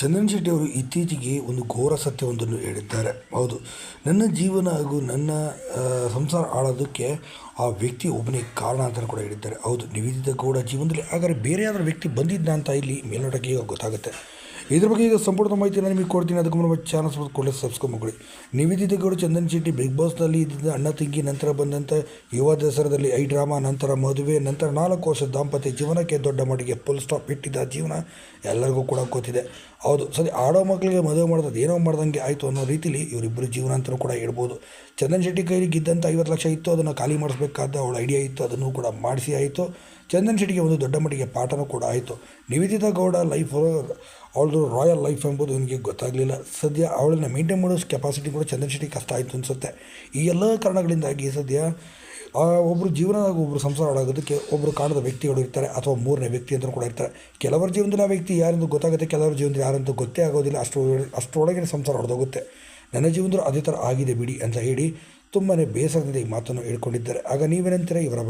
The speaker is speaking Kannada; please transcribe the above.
ಚಂದನ್ ಶೆಟ್ಟಿ ಅವರು ಇತ್ತೀಚೆಗೆ ಒಂದು ಘೋರ ಸತ್ಯವೊಂದನ್ನು ಹೇಳಿದ್ದಾರೆ. ಹೌದು, ನನ್ನ ಜೀವನ ಹಾಗೂ ನನ್ನ ಸಂಸಾರ ಆಳೋದಕ್ಕೆ ಆ ವ್ಯಕ್ತಿ ಒಬ್ಬನೇ ಕಾರಣ ಅಂತ ಕೂಡ ಹೇಳಿದ್ದಾರೆ. ಹೌದು, ನಿವೇದಿತ ಗೌಡ ಜೀವನದಲ್ಲಿ, ಹಾಗಾದರೆ ಬೇರೆ ಯಾವ್ದಾರ ವ್ಯಕ್ತಿ ಬಂದಿದ್ದ ಅಂತ ಇಲ್ಲಿ ಮೇಲ್ನೋಟಕ್ಕೆ ಗೊತ್ತಾಗುತ್ತೆ. ಇದ್ರ ಬಗ್ಗೆ ಈಗ ಸಂಪೂರ್ಣ ಮಾಹಿತಿ ನಿಮಗೆ ಕೊಡ್ತೀನಿ. ಅದಕ್ಕೆ ನಮ್ಮ ಚಾನಲ್ ಕೂಡಲೇ ಸಬ್ಸ್ಕ್ರೈಬ್ ಮಾಡಿ ನಿವೇದಿತ ಗೌಡ ಚಂದನ್ ಶೆಟ್ಟಿ ಬಿಗ್ ಬಾಸ್ನಲ್ಲಿ ಇದ್ದ ಅಣ್ಣ ತಂಗಿ, ನಂತರ ಬಂದಂಥ ಯುವ ದಸರಾದಲ್ಲಿ ಐ ಡ್ರಾಮಾ, ನಂತರ ಮದುವೆ, ನಂತರ ನಾಲ್ಕು ವರ್ಷ ದಾಂಪತ್ಯ ಜೀವನಕ್ಕೆ ದೊಡ್ಡ ಮಟ್ಟಿಗೆ ಫುಲ್ ಸ್ಟಾಪ್ ಇಟ್ಟಿದ್ದ ಜೀವನ ಎಲ್ಲರಿಗೂ ಕೂಡ ಗೊತ್ತಿದೆ. ಹೌದು, ಸರಿ, ಆಡೋ ಮಕ್ಕಳಿಗೆ ಮದುವೆ ಮಾಡೋದು ಏನೋ ಮಾಡ್ದಂಗೆ ಆಯಿತು ಅನ್ನೋ ರೀತಿಲಿ ಇವರಿಬ್ಬರು ಜೀವನ ಅಂತಲೂ ಕೂಡ ಹೇಳ್ಬೋದು. ಚಂದನ್ ಶೆಟ್ಟಿ ಕೈಲಿ ಗಿದ್ದಂಥ ಐವತ್ತು ಲಕ್ಷ ಇತ್ತು, ಅದನ್ನು ಖಾಲಿ ಮಾಡಿಸ್ಬೇಕಾದ ಅವಳ ಐಡಿಯಾ ಇತ್ತು, ಅದನ್ನು ಕೂಡ ಮಾಡಿಸಿ ಆಯಿತು. ಚಂದನ್ ಶೆಟ್ಟಿಗೆ ಒಂದು ದೊಡ್ಡ ಮಟ್ಟಿಗೆ ಪಾಠನೂ ಕೂಡ ಆಯಿತು. ನಿವೇದಿತ ಗೌಡ ಲೈಫ್ ಅವಳದು ರಾಯಲ್ ಲೈಫ್ ಎಂಬುದು ಅವನಿಗೆ ಗೊತ್ತಾಗಲಿಲ್ಲ. ಸದ್ಯ ಅವಳನ್ನ ಮೇಂಟೈನ್ ಮಾಡೋ ಕೆಪಾಸಿಟಿ ಕೂಡ ಚಂದನ್ ಕಷ್ಟ ಆಯಿತು ಅನಿಸುತ್ತೆ. ಈ ಎಲ್ಲ ಕಾರಣಗಳಿಂದಾಗಿ ಸದ್ಯ ಒಬ್ಬರು ಜೀವನದಾಗ ಒಬ್ಬರು ಸಂಸಾರ ಹಾಳಾಗೋದಕ್ಕೆ ಒಬ್ಬರು ಕಾಣದ ವ್ಯಕ್ತಿಗಳು ಇರ್ತಾರೆ ಅಥವಾ ಮೂರನೇ ವ್ಯಕ್ತಿ ಅಂತ ಕೂಡ ಇರ್ತಾರೆ. ಕೆಲವರ ಜೀವನದಲ್ಲಿ ಆ ವ್ಯಕ್ತಿ ಯಾರೆಂದು ಗೊತ್ತಾಗುತ್ತೆ, ಕೆಲವರ ಜೀವನದಲ್ಲಿ ಯಾರಂತೂ ಗೊತ್ತೇ ಆಗೋದಿಲ್ಲ. ಅಷ್ಟು ಅಷ್ಟರೊಳಗೆ ಸಂಸಾರ ಹೊಡೆದೋಗುತ್ತೆ ನನ್ನ ಜೀವನದಲ್ಲಿ ಅದೇ ಥರ ಆಗಿದೆ ಬಿಡಿ ಅಂತ ಹೇಳಿ ತುಂಬಾ ಬೇಸರದಿಂದ ಈ ಮಾತನ್ನು ಹೇಳ್ಕೊಂಡಿದ್ದಾರೆ. ಆಗ ನೀವೇನಂತೀರ? ಇವರ